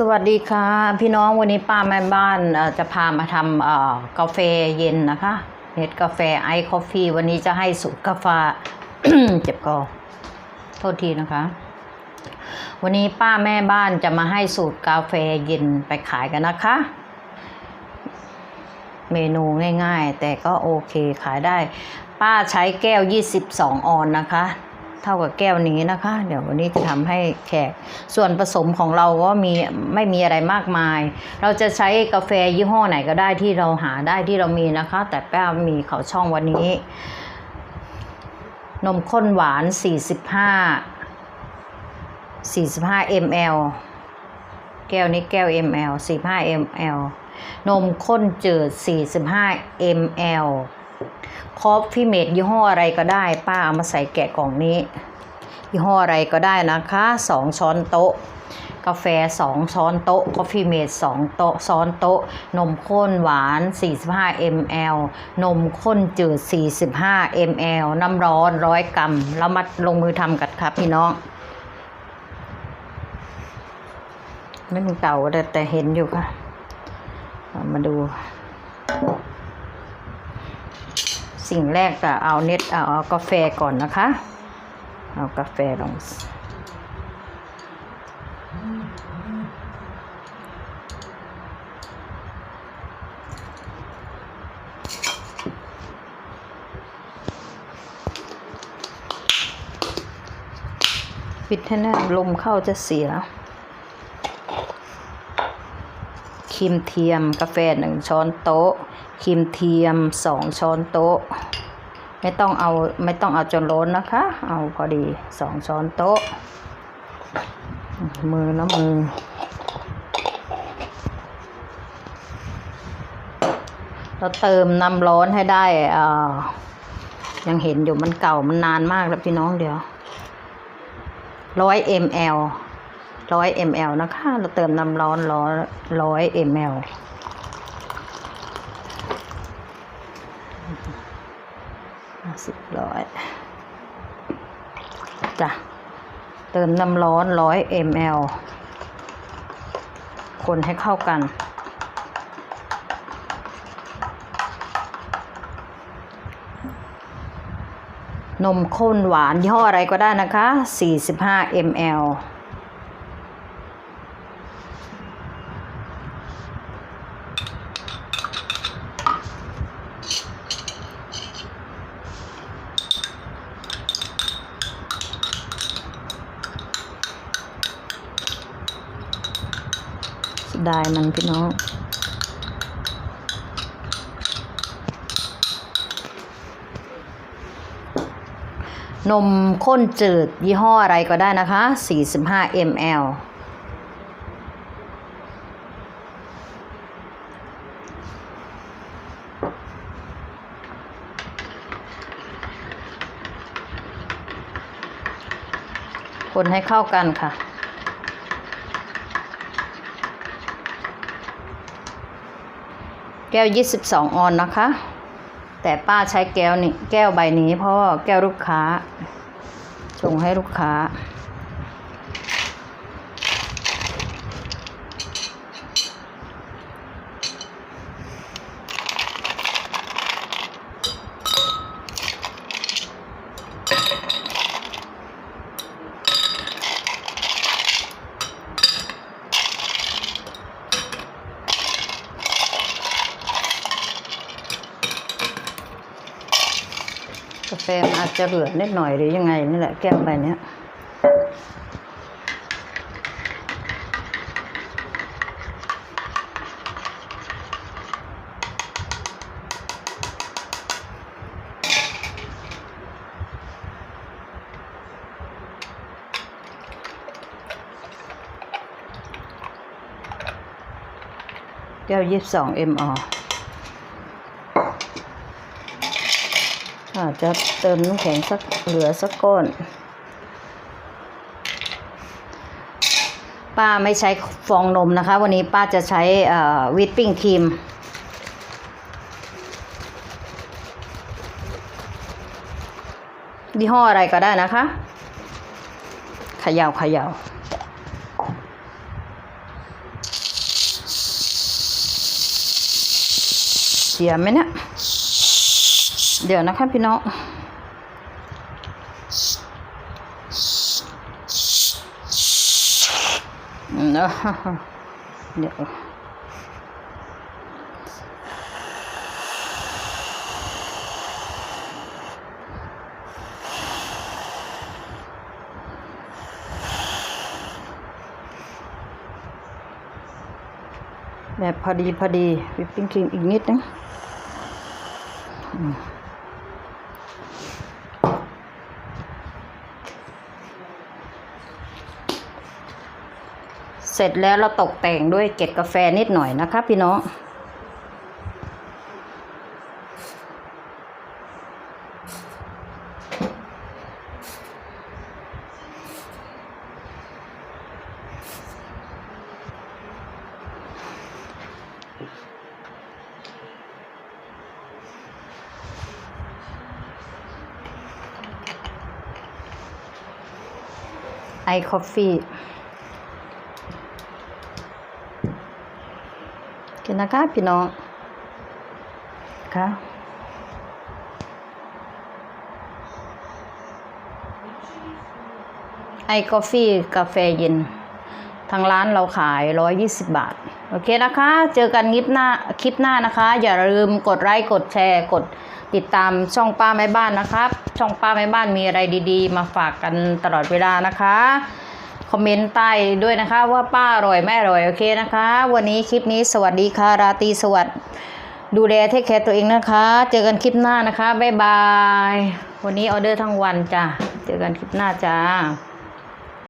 สวัสดีค่ะ พี่น้องวันนี้ป้าแม่บ้านจะพามาทำกาแฟเย็นนะคะเน็ตกาแฟไอคอฟฟี่วันนี้จะให้สูตรกาแฟเจ็บคอโทษทีนะคะ วันนี้ป้าแม่บ้านจะมาให้สูตรกาแฟเย็นไปขายกันนะคะ เมนูง่ายๆ แต่ก็โอเคขายได้ ป้าใช้แก้ว 22 ออนนะคะ เท่ากับแก้วนี้นะคะ เดี๋ยววันนี้จะทำให้แขก ส่วนผสมของเราก็มีไม่มีอะไรมากมาย เราจะใช้กาแฟยี่ห้อไหนก็ได้ที่เราหาได้ที่เรามีนะคะ แต่แป้ามีเขาช่องวันนี้ นมข้นหวาน 45 45 ml แก้วนี้แก้ว ml 45 ml นมข้นจืด 45 ml คอฟฟี่เมดยี่ห้ออะไรก็ได้ ป้าเอามาใส่แกะกล่องนี้ ยี่ห้ออะไรก็ได้นะคะ2ช้อนโต๊ะ กาแฟ2ช้อนโต๊ะกาแฟเมด2โต๊ะช้อนโต๊ะ นมข้นหวาน 45 ml นมข้นจืด 45 ml น้ำร้อน100กรัมเรามาลงมือทำกันครับพี่น้องไม่มีเต่าแต่แต่เห็นอยู่ค่ะ มาดู สิ่งแรกก็เอาเน็ตเอากาแฟก่อนนะคะ เอากาแฟลงปิดให้แน่ลมเข้าจะเสีย ครีมเทียมกาแฟหนึ่งช้อนโต๊ะครีมเทียมสองช้อนโต๊ะ ไม่ต้องเอาไม่ต้องเอาจนล้นนะคะ เอาพอดีสองช้อนโต๊ะ มือนะมือ เราเติมน้ำร้อนให้ได้อ่ายังเห็นอยู่มันเก่ามันนานมากแล้วพี่น้องเดี๋ยวร้อย ml ร้อย ml นะคะ เราเติมน้ำร้อนร้อยร้อย ml ห้าสิบร้อยจ้ะ เติมน้ำร้อนร้อย ml คนให้เข้ากัน นมข้นหวานยี่ห้ออะไรก็ได้นะคะ 45 ml ดายมันพี่น้อง นมข้นจืดยี่ห้ออะไรก็ได้นะคะ 45 ml คนให้เข้ากันค่ะ แก้ว 22 ออนนะคะ แต่ป้าใช้แก้วนี้แก้วใบนี้เพราะแก้วลูกค้าชงให้ลูกค้า กาแฟอาจจะเหลือนิดหน่อยหรือยังไงนี่แหละแก้วใบนี้แก้วยี่สิบสองเอ็มอ ค่ะจะเติมน้ำแข็งสักเหลือสักก้อน ป้าไม่ใช้ฟองนมนะคะ วันนี้ป้าจะใช้วิปปิ้งครีมยี่ห้ออะไรก็ได้นะคะขยาวขยาวเสียไหมเนะี่ย เดี๋ยวนะคะพี่น้องเนอะเดี๋ยวแบบพอดีพอดีวิปปิ้งครีมอีกนิดนึง เสร็จแล้วเราตกแต่งด้วยเกล็ดกาแฟนิดหน่อยนะคะพี่น้อง ไอคอฟฟี่กิน นะคะพี่น้องค่ะไอกาแฟกาแฟเย็น ทางร้านเราขาย 120 บาท โอเคนะคะ เจอกันคลิปหน้าคลิปหน้านะคะ อย่าลืมกดไลค์กดแชร์ กดติดตามช่องป้าแม่บ้านนะครับ ช่องป้าแม่บ้านมีอะไรดี ๆ มาฝากกันตลอดเวลานะคะ คอมเมนต์ใต้ด้วยนะคะว่าป้าอร่อยไม่อร่อยโอเคนะคะ วันนี้คลิปนี้สวัสดีค่ะ ราตรีสวัสดิ์ดูแลเทคแคร์ตัวเองนะคะ เจอกันคลิปหน้านะคะบ๊ายบาย วันนี้ออเดอร์ทั้งวันจ้ะเจอกันคลิปหน้าจ้า